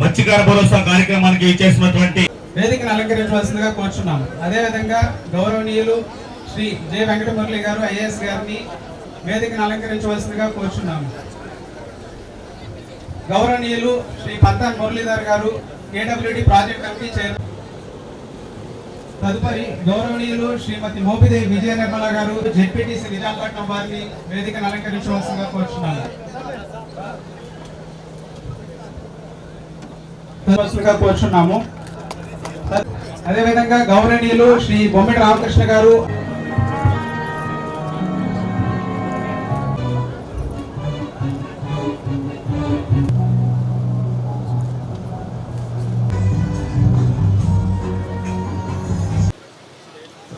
మత్స్యకార భరోసా కార్యక్రమానికి చేసినటువంటి వేదికను అలంకరించవలసిందిగా కోరుచున్నాము. అదేవిధంగా గౌరవనీయులు శ్రీ జె. వెంకటమురళి గారు ఐఏఎస్ గారిని వేదికను అలంకరించవలసిందిగా కోరుచున్నాము. గౌరవనీయులు శ్రీ పంతాన్ మురళీధర్ గారు కేడబ్ల్యూడి ప్రాజెక్ట్ కమిటీ చైర్ తదుపరి గౌరవనీయులు శ్రీమతి మోపిదేవి విజయ నిర్మల గారు జెడ్పీటీసీ నిజాంపట్నం వారిని వేదికను అలంకరించవలసిందిగా కోరుచున్నాము. కోరుచున్నాము అదేవిధంగా గౌరవనీయులు శ్రీ బొమ్మిడి రామకృష్ణ గారు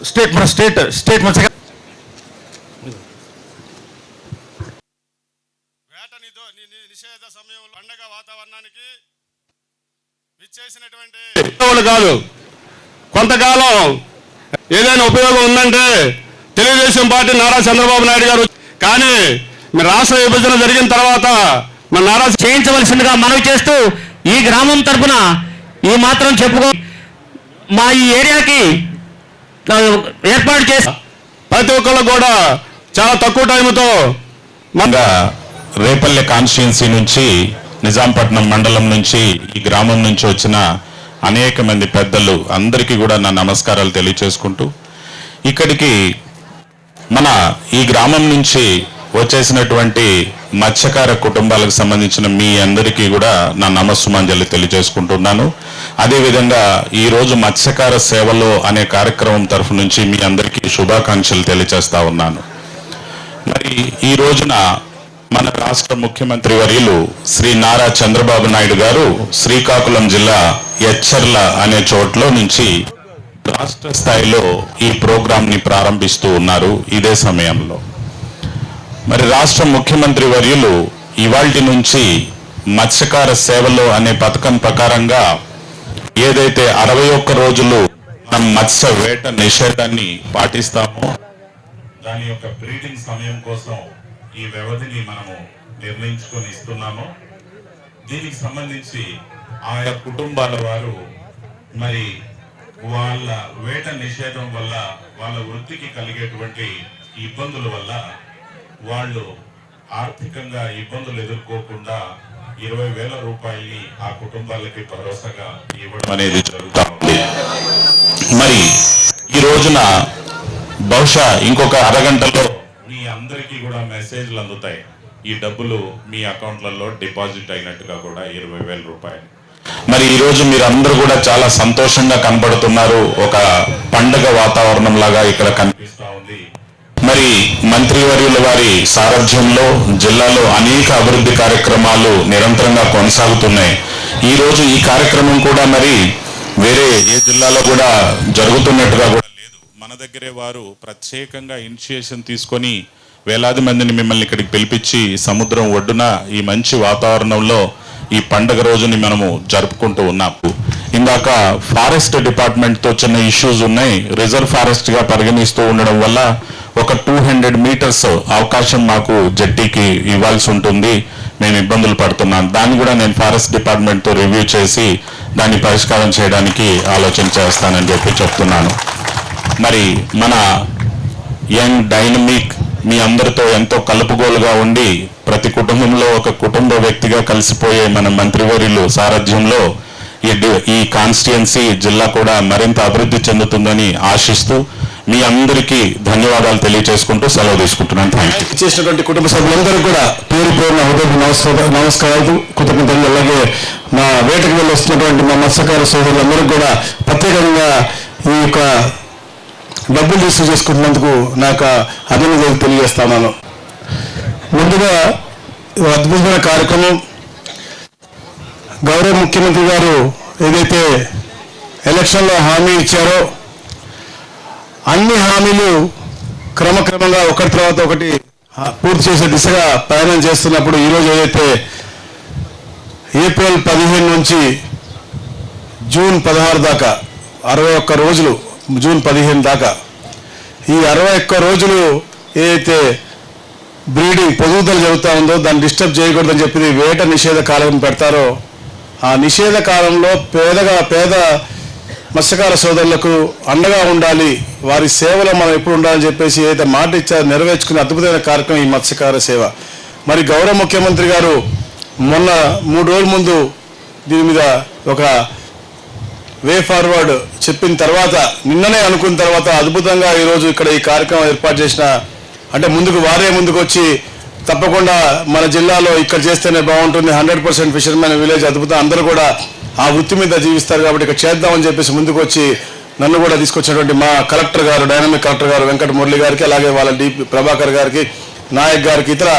స్టేట్ మన స్టేట్ స్టేట్ మన వేట నిదో ని- ని- నిషేధ సమయంలో పండగ వాతావరణానికి కాదు. కొంతకాలం ఏదైనా ఉపయోగం ఉందంటే తెలుగుదేశం పార్టీ నారా చంద్రబాబు నాయుడు గారు కానీ మీ రాష్ట్ర విభజన జరిగిన తర్వాత మన నారా చేయించవలసిందిగా మనవి చేస్తూ ఈ గ్రామం తరపున ఈ మాత్రం చెప్పుకో మా ఈ ఏరియాకి ఏర్పాటు చేసి ప్రతి ఒక్కళ్ళు కూడా చాలా తక్కువ టైంతో మన రేపల్లె కాన్స్టిట్యున్సీ నుంచి నిజాంపట్నం మండలం నుంచి ఈ గ్రామం నుంచి వచ్చిన అనేక మంది పెద్దలు అందరికీ కూడా నా నమస్కారాలు తెలియచేసుకుంటూ ఇక్కడికి మన ఈ గ్రామం నుంచి వచ్చేసినటువంటి మత్స్యకార కుటుంబాలకు సంబంధించిన మీ అందరికీ కూడా నా నమస్సుమాంజలి తెలియజేసుకుంటున్నాను. అదేవిధంగా ఈరోజు మత్స్యకార సేవలు అనే కార్యక్రమం తరఫు నుంచి మీ అందరికీ శుభాకాంక్షలు తెలియజేస్తా ఉన్నాను. మరి ఈ రోజున మన రాష్ట్ర ముఖ్యమంత్రి వర్యులు శ్రీ నారా చంద్రబాబు నాయుడు గారు శ్రీకాకుళం జిల్లా ఎచ్చర్ల అనే చోట్లో నుంచి రాష్ట్ర స్థాయిలో ఈ ప్రోగ్రాం ని ప్రారంభిస్తూ ఉన్నారు ఇదే సమయంలో. మరి రాష్ట్ర ముఖ్యమంత్రి వర్యులు ఇవాల్టి నుంచి మత్స్యకార సేవలు అనే పథకం ప్రకారంగా ఏదైతే అరవై ఒక్క రోజులు మనం మత్స్య వేట నిషేధాన్ని పాటిస్తామో దాని యొక్క బ్రీడింగ్ సమయం కోసం ఈ వ్యవధిని మనము నిర్ణయించుకొని ఇస్తున్నాము. దీనికి సంబంధించి ఆయా కుటుంబాల వారు మరి వాళ్ళ వేట నిషేధం వల్ల వాళ్ళ వృత్తికి కలిగేటువంటి ఇబ్బందుల వల్ల వాళ్ళు ఆర్థికంగా ఇబ్బందులు ఎదుర్కోకుండా ఇరవై వేల రూపాయల్ని ఆ కుటుంబాలకి భరోసాగా ఇవ్వడం అనేది జరుగుతుంది మరి ఈ రోజున బహుశా ఇంకొక అరగంటలో మీ అందరికీ కూడా మెసేజ్లు అందుతాయి. ఈ డబ్బులు మీ అకౌంట్లలో డిపాజిట్ అయినట్టుగా కూడా ఇరవై వేల రూపాయలు. మరి ఈ రోజు మీరు అందరూ కూడా చాలా సంతోషంగా కనబడుతున్నారు. ఒక పండగ వాతావరణం లాగా ఇక్కడ కనిపిస్తూ ఉంది. మరి మంత్రివర్యుల వారి సారథ్యంలో జిల్లాలో అనేక అభివృద్ధి కార్యక్రమాలు నిరంతరంగా కొనసాగుతున్నాయి. ఈ రోజు ఈ కార్యక్రమం కూడా మరి వేరే ఏ జిల్లాలో కూడా జరుగుతున్నట్టుగా కూడా మన దగ్గరే వారు ప్రత్యేకంగా ఇనిషియేషన్ తీసుకొని వేలాది మందిని మిమ్మల్ని ఇక్కడికి పిలిపించి సముద్రం ఒడ్డున ఈ మంచి వాతావరణంలో ఈ పండగ రోజుని మనము జరుపుకుంటూ ఉన్నాం. ఇందాక ఫారెస్ట్ డిపార్ట్మెంట్తో చిన్న ఇష్యూస్ ఉన్నాయి. రిజర్వ్ ఫారెస్ట్గా పరిగణిస్తూ ఉండడం వల్ల ఒక టూ హండ్రెడ్ మీటర్స్ అవకాశం మాకు జట్టీకి ఇవ్వాల్సి ఉంటుంది. మేము ఇబ్బందులు పడుతున్నాం. దాన్ని కూడా నేను ఫారెస్ట్ డిపార్ట్మెంట్తో రివ్యూ చేసి దాన్ని పరిష్కారం చేయడానికి ఆలోచన చేస్తానని చెప్పి చెప్తున్నాను. మరి మన యంగ్ డైనమిక్ మీ అందరితో ఎంతో కలుపుగోలుగా ఉండి ప్రతి కుటుంబంలో ఒక కుటుంబ వ్యక్తిగా కలిసిపోయే మన మంత్రివర్యులు సారథ్యంలో ఈ ఈ కాన్స్టిట్యున్సీ జిల్లా కూడా మరింత అభివృద్ధి చెందుతుందని ఆశిస్తూ మీ అందరికీ ధన్యవాదాలు తెలియజేసుకుంటూ సెలవు తీసుకుంటున్నాను. థ్యాంక్ యూ చేసినటువంటి కుటుంబ సభ్యులందరూ కూడా పేరు పేరున హృదయ నమస్కార నమస్కారాలు. కృతజ్ఞతలు. అలాగే మా వేటకు వెళ్ళి వస్తున్నటువంటి మా మత్స్యకార సోదరులందరూ కూడా ప్రత్యేకంగా ఈ యొక్క డబ్బులు రిసీవ్ చేసుకుంటున్నందుకు నాకు అభినందనలు తెలియజేస్తాను. ముందుగా అద్భుతమైన కార్యక్రమం. గౌరవ ముఖ్యమంత్రి గారు ఏదైతే ఎలక్షన్లో హామీ ఇచ్చారో అన్ని హామీలు క్రమక్రమంగా ఒకటి తర్వాత ఒకటి పూర్తి చేసే దిశగా ప్రయాణం చేస్తున్నప్పుడు ఈరోజు ఏదైతే ఏప్రిల్ పదిహేను నుంచి జూన్ పదహారు దాకా అరవై ఒక్క రోజులు జూన్ పదిహేను దాకా. ఈ అరవై ఒక్క రోజులు ఏదైతే బ్రీడింగ్ పొదుగుదల జరుగుతూ ఉందో దాన్ని డిస్టర్బ్ చేయకూడదని చెప్పి వేట నిషేధ కాలం పెడతారో ఆ నిషేధ కాలంలో పేదగా పేద మత్స్యకార సోదరులకు అండగా ఉండాలి వారి సేవలో మనం ఎప్పుడు ఉండాలని చెప్పేసి ఏదైతే మాట ఇచ్చారో నెరవేర్చుకునే అద్భుతమైన కార్యక్రమం ఈ మత్స్యకార సేవ. మరి గౌరవ ముఖ్యమంత్రి గారు మొన్న మూడు రోజుల ముందు దీని మీద ఒక వే ఫార్వర్డ్ చెప్పిన తర్వాత నిన్ననే అనుకున్న తర్వాత అద్భుతంగా ఈరోజు ఇక్కడ ఈ కార్యక్రమం ఏర్పాటు చేసిన అంటే ముందుకు వారే ముందుకు వచ్చి తప్పకుండా మన జిల్లాలో ఇక్కడ చేస్తేనే బాగుంటుంది. హండ్రెడ్ పర్సెంట్ ఫిషర్మెన్ విలేజ్ అద్భుతం. అందరూ కూడా ఆ వృత్తి మీద జీవిస్తారు కాబట్టి ఇక్కడ చేద్దామని చెప్పేసి ముందుకు వచ్చి నన్ను కూడా తీసుకొచ్చినటువంటి మా కలెక్టర్ గారు డైనమిక్ కలెక్టర్ గారు వెంకట మురళి గారికి అలాగే వాళ్ళ డి ప్రభాకర్ గారికి నాయక్ గారికి ఇతర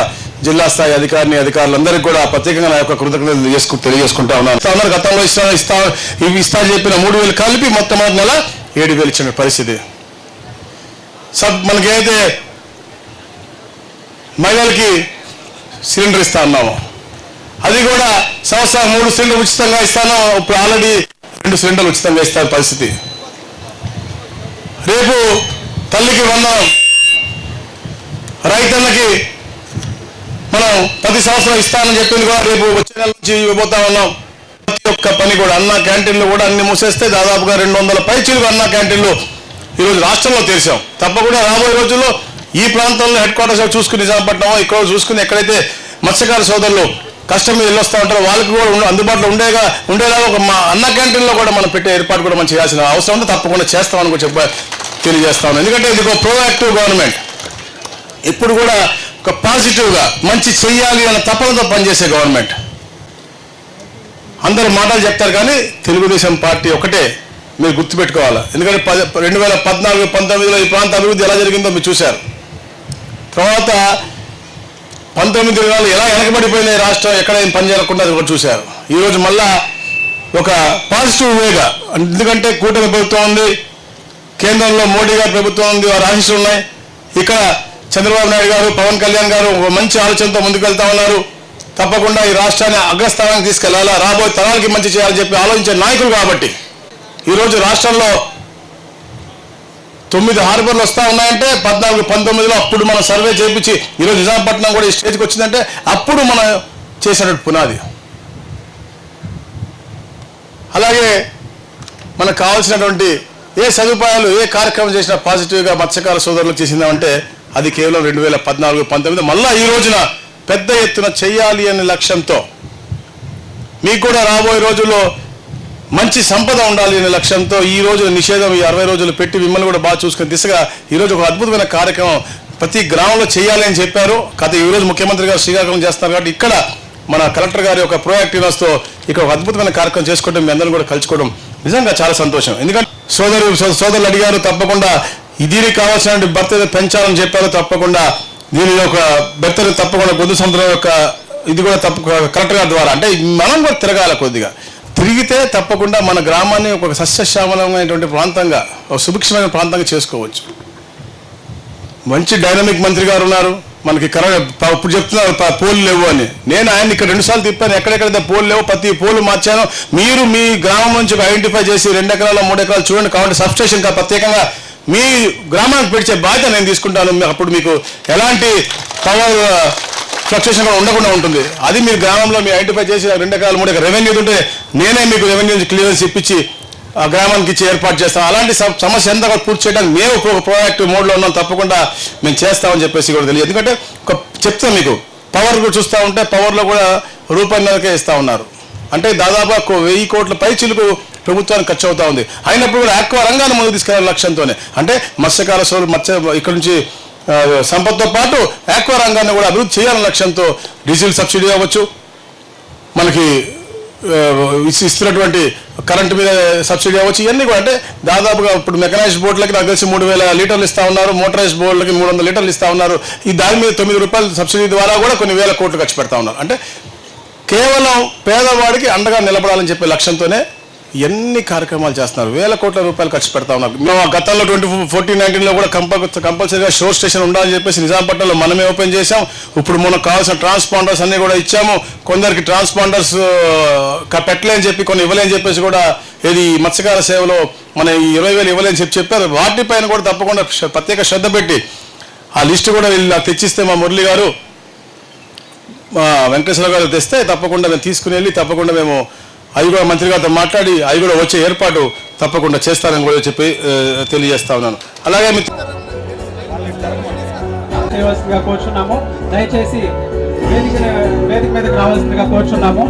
జిల్లా స్థాయి అధికారిని అధికారులందరికీ కూడా ప్రత్యేకంగా నా యొక్క కృతజ్ఞతలు చేసుకు తెలియజేసుకుంటా ఉన్నాను. గతంలో ఇస్తా ఇస్తా ఇవి ఇస్తా చెప్పిన మూడు వేలు కలిపి మొత్తం నెల ఏడు వేలు ఇచ్చిన పరిస్థితి. సబ్ మనకేదైతే మహిళలకి సిలిండర్ ఇస్తా ఉన్నాము అది కూడా సంవత్సరం మూడు సిలిండర్ ఉచితంగా ఇస్తాను ఇప్పుడు ఆల్రెడీ రెండు సిలిండర్లు ఉచితంగా ఇస్తారు పరిస్థితి. రేపు తల్లికి వందనం రైతన్నకి మనం ప్రతి సంవత్సరం ఇస్తానని చెప్పింది కూడా రేపు వచ్చే నెల నుంచి ఇవ్వబోతా ఉన్నాం. ప్రతి ఒక్క పని కూడా అన్న క్యాంటీన్లు కూడా అన్ని మూసేస్తే దాదాపుగా రెండు వందల పైచీలకు అన్న క్యాంటీన్లు ఈరోజు రాష్ట్రంలో తెరిచాం. తప్పకుండా రాబోయే రోజుల్లో ఈ ప్రాంతంలో హెడ్ క్వార్టర్స్ చూసుకుని నిజాంపట్నం ఇక్కడ చూసుకుని ఎక్కడైతే మత్స్యకార సోదరులు కష్టం మీద వెళ్ళొస్తా ఉంటారు వాళ్ళకి కూడా అందుబాటులో ఉండేగా ఉండేలాగా ఒక మా అన్న క్యాంటీన్లో కూడా మనం పెట్టే ఏర్పాటు కూడా మనం చేయాల్సిన అవసరం ఉంటే తప్పకుండా చేస్తామని కూడా చెప్ప తెలియజేస్తా ఉన్నాను ఎందుకంటే ఇది ఒక ప్రోయాక్టివ్ గవర్నమెంట్ ఇప్పుడు కూడా ఒక పాజిటివ్గా మంచి చెయ్యాలి అన్న తపనతో పనిచేసే గవర్నమెంట్ అందరూ మాటలు చెప్తారు కానీ తెలుగుదేశం పార్టీ ఒకటే మీరు గుర్తుపెట్టుకోవాలి. ఎందుకంటే పద రెండు వేల పద్నాలుగు పంతొమ్మిదిలో ఈ ప్రాంత అభివృద్ధి ఎలా జరిగిందో మీరు చూశారు. తర్వాత పంతొమ్మిది వేలు ఎలా వెనకబడిపోయిన రాష్ట్రం ఎక్కడ ఏం పని చేయకుండా అది కూడా చూశారు. ఈరోజు మళ్ళా ఒక పాజిటివ్ వేగా ఎందుకంటే కూటమి ప్రభుత్వం ఉంది కేంద్రంలో మోడీ గారి ప్రభుత్వం ఉంది వారి ఆశీస్సులు ఉన్నాయి ఇక్కడ చంద్రబాబు నాయుడు గారు పవన్ కళ్యాణ్ గారు ఒక మంచి ఆలోచనతో ముందుకు వెళ్తా ఉన్నారు. తప్పకుండా ఈ రాష్ట్రాన్ని అగ్రస్థానానికి తీసుకెళ్ళాలా? రాబోయే తరాలకి మంచి చేయాలని చెప్పి ఆలోచించే నాయకులు కాబట్టి. ఈరోజు రాష్ట్రంలో తొమ్మిది హార్బర్లు వస్తూ ఉన్నాయంటే పద్నాలుగు పంతొమ్మిదిలో అప్పుడు మనం సర్వే చేయించి ఈరోజు విశాఖపట్నం కూడా ఈ స్టేజ్కి వచ్చిందంటే అప్పుడు మనం చేసినట్టు పునాది. అలాగే మనకు కావాల్సినటువంటి ఏ సదుపాయాలు ఏ కార్యక్రమం చేసినా పాజిటివ్గా మత్స్యకార సోదరులకు చేసిందామంటే అది కేవలం రెండు వేల పద్నాలుగు పంతొమ్మిది. మళ్ళీ ఈ రోజున పెద్ద ఎత్తున చేయాలి అనే లక్ష్యంతో మీకు కూడా రాబోయే రోజుల్లో మంచి సంపద ఉండాలి అనే లక్ష్యంతో ఈ రోజు నిషేధం ఈ అరవై రోజులు పెట్టి మిమ్మల్ని కూడా బాగా చూసుకుని దిశగా ఈ రోజు ఒక అద్భుతమైన కార్యక్రమం ప్రతి గ్రామంలో చేయాలి అని చెప్పారు. కథ ఈ రోజు ముఖ్యమంత్రి గారు శ్రీకాకుళం చేస్తున్నారు కాబట్టి ఇక్కడ మన కలెక్టర్ గారి యొక్క ప్రోయాక్టివ్నెస్తో ఇక్కడ ఒక అద్భుతమైన కార్యక్రమం చేసుకోవడం మీ అందరం కూడా కలుసుకోవడం నిజంగా చాలా సంతోషం. ఎందుకంటే సోదరు సో- సోదరులు అడిగారు తప్పకుండా దీనికి కావాల్సిన భర్త పెంచాలని చెప్పారు తప్పకుండా దీని యొక్క భర్తలు తప్పకుండా గొంతు సముద్రం యొక్క ఇది కూడా తప్ప కలెక్టర్ గారి ద్వారా. అంటే మనం కూడా తిరగాల కొద్దిగా. తిరిగితే తప్పకుండా మన గ్రామాన్ని ఒక సస్యశ్యామలమైనటువంటి ప్రాంతంగా ఒక సుభిక్షమైన ప్రాంతంగా చేసుకోవచ్చు. మంచి డైనమిక్ మంత్రి గారు ఉన్నారు. మనకి కరెంట్ ఇప్పుడు చెప్తున్నారు పోలు లేవు అని. నేను ఆయన ఇక్కడ రెండుసార్లు తిప్పాను. ఎక్కడెక్కడ పోలు లేవు ప్రతి పోలు మార్చాను మీరు మీ గ్రామం నుంచి ఐడెంటిఫై చేసి రెండు ఎకరాలు మూడు ఎకరాలు చూడండి. కాబట్టి సబ్స్టేషన్ ప్రత్యేకంగా మీ గ్రామానికి పెడిచే బాధ్యత నేను తీసుకుంటాను. అప్పుడు మీకు ఎలాంటి పవర్ ఫ్లక్చుయేషన్ uh, కూడా ఉండకుండా ఉంటుంది. అది మీరు గ్రామంలో మీరు ఐడెంటిఫై చేసి రెండు ఎకరాలు మూడు ఎకరాలు రెవెన్యూ ఉంటే నేనే మీకు రెవెన్యూ క్లియరెన్స్ ఇప్పించి ఆ గ్రామానికి ఇచ్చి ఏర్పాటు చేస్తాం అలాంటి సమస్య ఎంత కూడా పూర్తి చేయడానికి మేము ఒక ప్రోయాక్టివ్ మోడ్లో ఉన్నాం. తప్పకుండా మేము చేస్తామని చెప్పేసి కూడా తెలియదు. ఎందుకంటే ఒక చెప్తాం మీకు పవర్ కూడా చూస్తూ ఉంటే పవర్లో కూడా రూపాయలకే ఇస్తూ ఉన్నారు. అంటే దాదాపు ఒక వెయ్యి కోట్ల పై చిలుకు ప్రభుత్వానికి ఖర్చు అవుతా ఉంది. అయినప్పుడు కూడా ఆక్వా రంగాన్ని ముందుకు తీసుకెళ్ళాలి లక్ష్యంతోనే. అంటే మత్స్యకార సోదరులు మత్స్య ఇక్కడ నుంచి సంపదతో సంపత్తో పాటు ఆక్వా రంగాన్ని కూడా అభివృద్ధి చేయాలని లక్ష్యంతో డీజిల్ సబ్సిడీ అవ్వచ్చు. మనకి ఇస్తున్నటువంటి కరెంటు మీద సబ్సిడీ అవ్వచ్చు. ఇవన్నీ కూడా అంటే దాదాపుగా ఇప్పుడు మెకనైజ్డ్ బోట్లకి నాకు తెలిసి మూడు వేల లీటర్లు ఇస్తా ఉన్నారు. మోటరైజ్డ్ బోట్లకి మూడు వందల లీటర్లు ఇస్తా ఉన్నారు. ఈ దాని మీద తొమ్మిది రూపాయల సబ్సిడీ ద్వారా కూడా కొన్ని వేల కోట్లు ఖర్చు పెడతా ఉన్నారు. అంటే కేవలం పేదవాడికి అండగా నిలబడాలని చెప్పే లక్ష్యంతోనే ఎన్ని కార్యక్రమాలు చేస్తున్నారు? వేల కోట్ల రూపాయలు ఖర్చు పెడతా ఉన్నారు. మేము ఆ గతంలో ట్వంటీ ఫోర్టీన్ నైన్టీన్లో కూడా కంపల్ కంపల్సరీగా షోర్ స్టేషన్ ఉండాలని చెప్పేసి నిజాంపట్నంలో మనమే ఓపెన్ చేశాం. ఇప్పుడు మనకు కావాల్సిన ట్రాన్స్పాండర్స్ అన్ని కూడా ఇచ్చాము. కొందరికి ట్రాన్స్పాండర్స్ పెట్టలేని చెప్పి కొన్ని ఇవ్వలేని చెప్పేసి కూడా ఇది మత్స్యకార సేవలో మన ఈ ఇరవై వేలు ఇవ్వలేని చెప్పి చెప్పారు. వాటిపైన కూడా తప్పకుండా ప్రత్యేక శ్రద్ధ పెట్టి ఆ లిస్టు కూడా వీళ్ళు తెచ్చిస్తే మా మురళి గారు మా వెంకటేశ్వర గారు తెస్తే తప్పకుండా మేము తీసుకుని వెళ్ళి తప్పకుండా మేము అవి కూడా మంత్రి గారితో మాట్లాడి అవి కూడా వచ్చే ఏర్పాటు తప్పకుండా చేస్తానని కూడా చెప్పి తెలియజేస్తా ఉన్నాను. అలాగే మిత్ర చేయవలసిందిగా కోరుచున్నాము. దయచేసి వేదిక వేదిక మీదకి రావాల్సిందిగా కోరుచున్నాము.